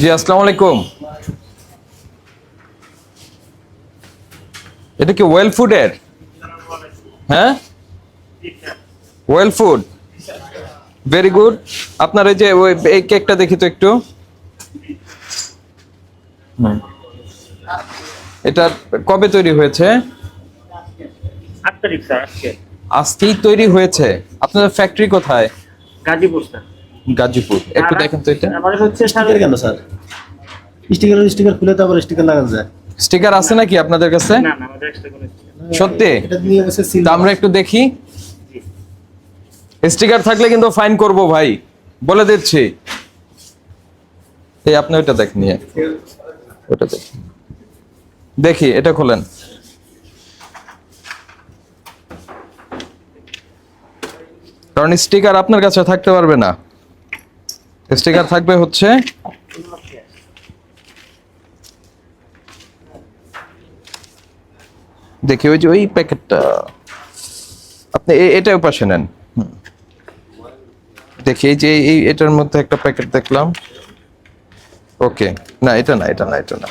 জি, আসসালামু আলাইকুম। এটা কি ওয়েল ফুডের? হ্যাঁ? Well food. ভেরি গুড আপনার এই যে ওই এই কেকটা দেখি তো একটু। এটা কবে তৈরি হয়েছে? তারিখ স্যার, আজকে। আজকেই তৈরি হয়েছে। আপনাদের ফ্যাক্টরি কোথায়? গাজীপুর স্যার গাজীপুর। একটু দেখেন তো এটা। আমাদের হচ্ছে স্টিকার কেন স্যার? স্টিকার স্টিকার খুলে তো আবার স্টিকার লাগানো যায়। স্টিকার আছে নাকি আপনাদের কাছে? না না আমাদের এক্সট্রা কোনো সত্যি? এটা নিয়ে বসে সিল আমরা একটু দেখি। স্টিকার থাকলে কিন্তু ফাইন করব ভাই। বলে দিচ্ছি। এই আপনি ওটা দেখ নিয়ে ওটা দেখ দেখি এটা খোলেন। কারণ স্টিকার আপনার কাছে থাকতে পারবে না। স্টিকার থাকবে হচ্ছে দেখি, ওই যে ওই প্যাকেটটা। আপনি এ- এটাও পাশে নেন। দেখি, এই যে এই- এটার মধ্যে একটা প্যাকেট দেখলাম। ওকে, না, এটা না এটা না এটা না।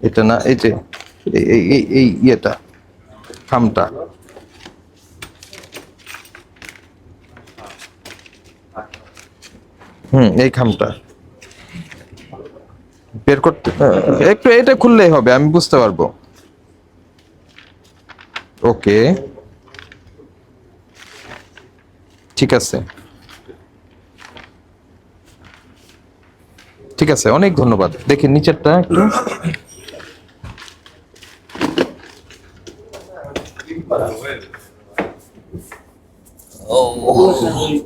এটা না, এই যে এই এই ইয়েটা, খামটা। হুম এই খামটা বের করতে একটু এটা খুললেই হবে আমি বুঝতে পারব ওকে ঠিক আছে ঠিক আছে অনেক ধন্যবাদ দেখি নিচেরটা একটু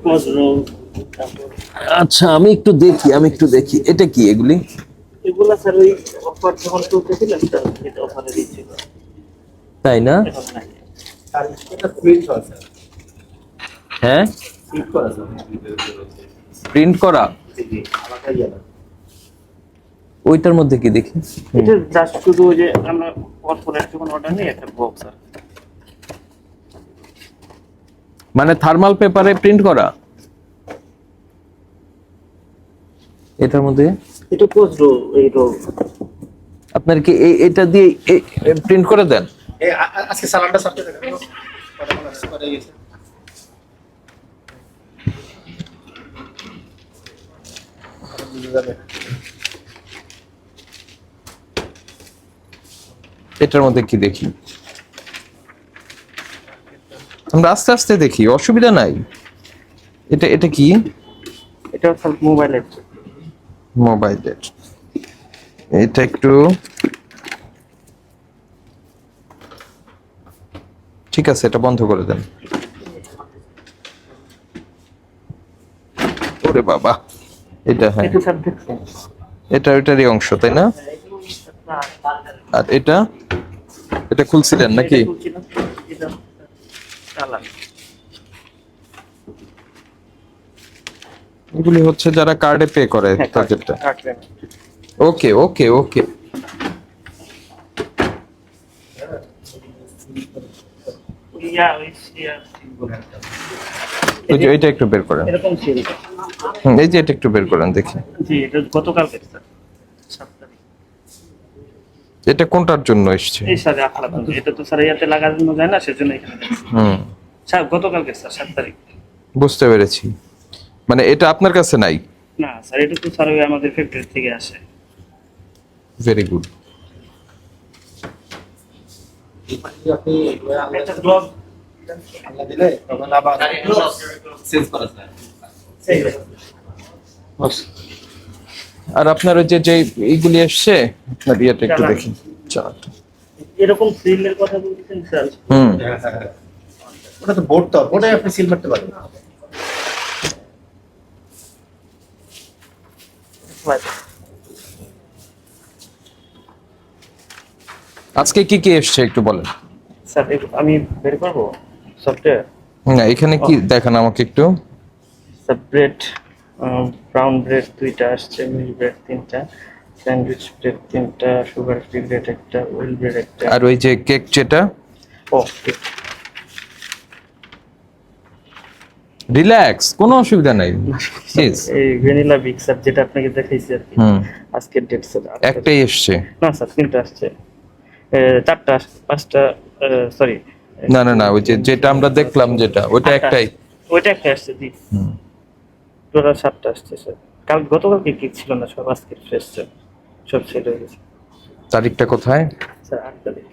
Close roll, তারপর আচ্ছা আমি একটু দেখি আমি একটু দেখি। এটা কি এগুলি? এগুলা স্যার ওই অফার যখন চলতেছিলেন এটা অফারে দিচ্ছিল। তাই না? হ্যাঁ প্রিন্ট করা ওইটার মধ্যে কি দেখি? এটা জাস্ট শুধু ওই যে আমরা কর্পোরেট যখন অর্ডার নিই একটা বক্স মানে থার্মাল পেপারে প্রিন্ট করা? এটার মধ্যে? এটা পোস্ট রো এই রো আপনার কি এই এটা দিয়ে প্রিন্ট করে দেন? আজকে সালাডটা সাথে দেখেন এটার মধ্যে কি দেখি? আমরা আস্তে আস্তে দেখি অসুবিধা নাই। এটা এটা কি? এটা মোবাইল মোবাইলের মোবাইলের। এটা একটু ঠিক আছে এটা বন্ধ করে দেন। ওরে বাবা এটা হ্যাঁ। এটা ওইটারই অংশ তাই না? আর এটা? এটা খুলছিলেন নাকি এটা খুলছিলাম, এটা চালান এগুলি হচ্ছে যারা কার্ডে পে করে তাদেরটা। ওকে ওকে ওকে ওই যে এটা একটু বের করেন। এরকম ছিল। হুম, এই যে এটা একটু বের করেন দেখি। এটা গতকালকে স্যার সাত তারিখ। এটা কোনটার জন্য এসছে? এই স্যার আখড়া তো এটা তো স্যার ইয়াতে লাগানো যায় না সেজন্য এখানে। হুম। স্যার গতকালকে স্যার সাত তারিখ। বুঝতে পেরেছি। মানে এটা আপনার কাছে নাই? না স্যার এটা তো স্যার আমাদের ফ্যাক্টরি থেকে আসে। ভেরি গুড আর আপনার ওই যে যে এইগুলি এসছে আপনার ইয়েটা একটু দেখি। এরকম সিলের কথা বলছেন স্যার? হুম। ওটা তো বোর্ড তো বোর্ডে আপনি সিল মারতে পারেন আজকে কি কি এসছে একটু বলেন। স্যার আমি বের করব? সফটওয়্যার না এখানে কি দেখান আমাকে একটু। স্যার ব্রেড ব্রাউন ব্রেড দুইটা আসছে মিল ব্রেড তিনটা স্যান্ডউইচ ব্রেড তিনটা সুগার ফ্রি ব্রেড একটা ওয়েল ব্রেড একটা। আর ওই যে কেক যেটা? ও ঠিক রিল্যাক্স কোনো অসুবিধা নাই। এই ভ্যানিলা বিগ স্যার যেটা আপনাকে দেখাইছি আর কি। হুম। আজকের ডেট স্যার একটাই এসছে। না স্যার তিনটা আসছে। চারটা পাঁচটা সরি না না না ওই যে যেটা আমরা দেখলাম যেটা ওটা একটাই। ওইটা একটা আসছে জি। টোটাল সাতটা আসছে স্যার কাল গতকালকে কি ছিল না সব আজকে ফ্রেশ স্যার সব সেল হয়ে গেছে। তারিখটা কোথায়? স্যার আট তারিখ।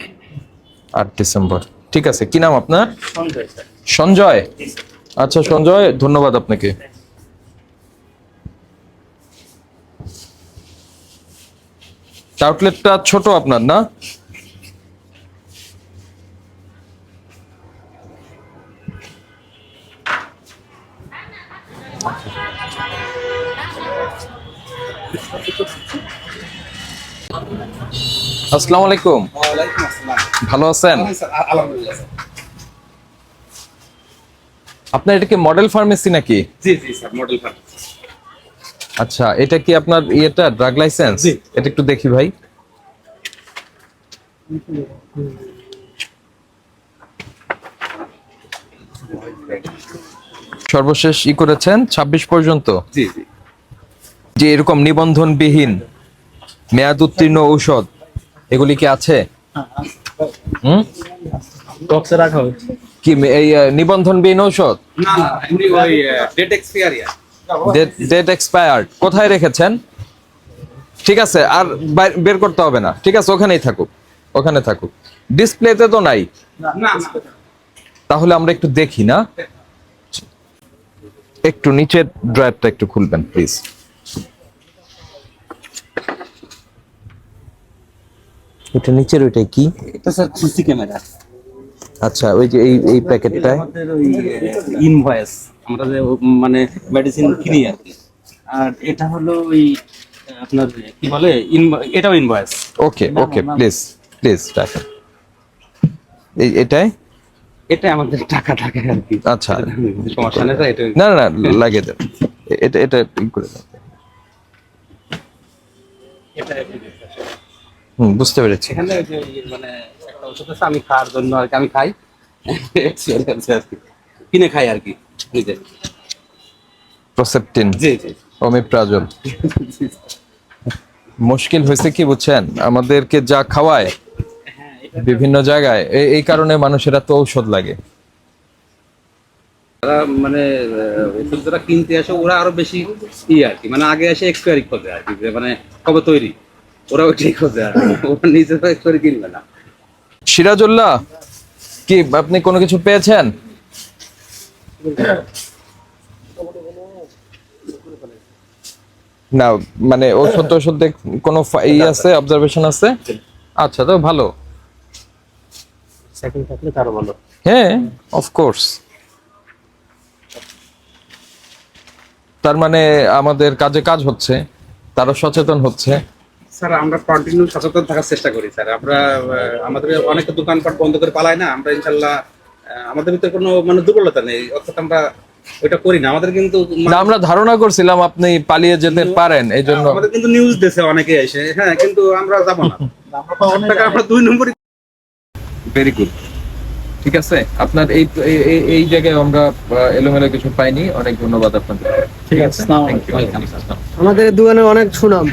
আট ডিসেম্বর। ঠিক আছে কি নাম আপনার? সঞ্জয় স্যার সঞ্জয়? আচ্ছা সঞ্জয় ধন্যবাদ আপনাকে। আউটলেটটা ছোট আপনার না? আসসালামু আলাইকুম। ভালো আছেন? আলহামদুলিল্লাহ আপনার এটা কি মডেল ফার্মেসি নাকি? জি জি স্যার মডেল ফার্ম আচ্ছা এটা কি আপনার ইয়েটা ড্রাগ লাইসেন্স এটা একটু দেখি ভাই। সর্বশেষ ই করেছেন ২৬ পর্যন্ত? জি জি। যে এরকম নিবন্ধনবিহীন মেয়াদ উত্তীর্ণ ঔষধ এগুলি কি আছে? হুম? বক্সে রাখা হয়েছে। কি এই নিবন্ধনবিহীন ঔষধ? না না এমনি ওই ডেট এক্সপায়ারিয়া ডেট এক্সপায়ার্ড কোথায় রেখেছেন? ঠিক আছে আর বের করতে হবে না। ঠিক আছে ওখানেই থাকুক ওখানে থাকুক। ডিসপ্লেতে তো নাই। না না তাহলে আমরা একটু দেখি না? একটু নিচের ড্রয়ারটা একটু খুলবেন প্লিজ এটা নিচের ওইটাই কি? এটা স্যার সিসি ক্যামেরা আচ্ছা ওই যে এই এই ওই ইনভয়েস আমরা যে মানে মেডিসিন কিনি আর কি। আর এটা হলো ওই আপনার কি বলে এটাও invoice okay okay please please টাকা এই এটাই? এটা আমাদের টাকা টাকা আর কি। আচ্ছা। সমস্যা নেই এটা না না না লাগিয়ে দেন। এটা এটা করে দেন। হুম বুঝতে পেরেছি। এখানে যে মানে ওষুধ আছে আমি খাওয়ার জন্য আর কি আমি খাই। আর কি কিনে খাই আর কি নিজে প্রসেপটিন জি জি। অমিপ্রাজল মুশকিল হয়েছে কি বুঝছেন? আমাদেরকে যা খাওয়ায় বিভিন্ন জায়গায় এই- কারণে মানুষের এত ঔষধ লাগে। তারা মানে ওষুধ যারা কিনতে আসে ওরা আরও বেশি ই আর কি মানে আগে এসে এক্সপায়ারি খোঁজে আর কি মানে কবে তৈরি। ওরা ওইটাই খোঁজে আর ওরা নিজেরা এক্সপায়ারি কিনবে না। সিরাজুল্লাহ কি আপনি কোনো কিছু পেয়েছেন? না মানে ওষুধ ওষুধ কোনো ই আছে অবজারভেশন আছে? আচ্ছা তো ভালো। সেকেন্ড থাকলে তারও ভালো। হ্যাঁ অফকোর্স তার মানে আমাদের কাজে কাজ হচ্ছে তারা সচেতন হচ্ছে। স্যার আমরা কন্টিনিউ সচেতন থাকার চেষ্টা করি স্যার। আমরা আমাদের অনেক দোকানপাট বন্ধ করে পালাই না আমরা ইনশাল্লাহ আমাদের ভিতরে কোনো মানে দুর্বলতা নেই। অর্থাৎ আমরা ওইটা করি না। আমাদের কিন্তু আমরা ধারণা করছিলাম আপনি পালিয়ে যেতে পারেন এই জন্য। আমাদের কিন্তু নিউজ দেশে অনেকে এসে। হ্যাঁ কিন্তু আমরা যাব না। আমরা দুই নম্বরই ভেরি গুড ঠিক আছে? আপনার এই এই- জায়গায় আমরা এলোমেলো কিছু পাইনি। অনেক ধন্যবাদ আপনাদের। ঠিক আছে আমাদের দোকানে অনেক সুনাম।